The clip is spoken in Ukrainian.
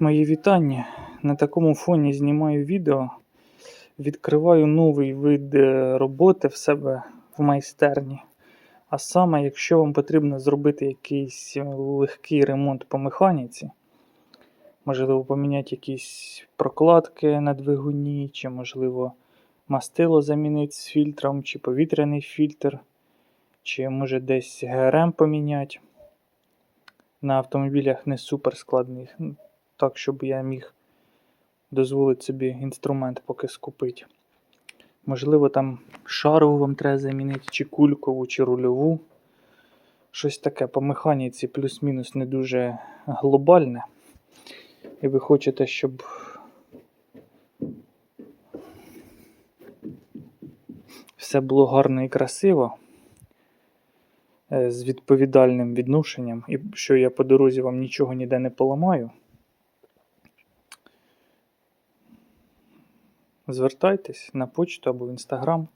Мої вітання. На такому фоні знімаю відео. Відкриваю новий вид е, роботи в себе в майстерні. А саме, якщо вам потрібно зробити якийсь е, легкий ремонт по механіці, можливо, поміняти якісь прокладки на двигуні, чи, можливо, мастило замінити з фільтром, чи повітряний фільтр, чи може десь ГРМ поміняти. На автомобілях не супер складних, так, щоб я міг дозволити собі інструмент поки скупити. Можливо, там шарову вам треба замінити, чи кулькову, чи рульову. Щось таке по механіці плюс-мінус не дуже глобальне. І ви хочете, щоб все було гарно і красиво, е, з відповідальним відношенням, і що я по дорозі вам нічого ніде не поламаю. Звертайтесь на почту або в інстаграм.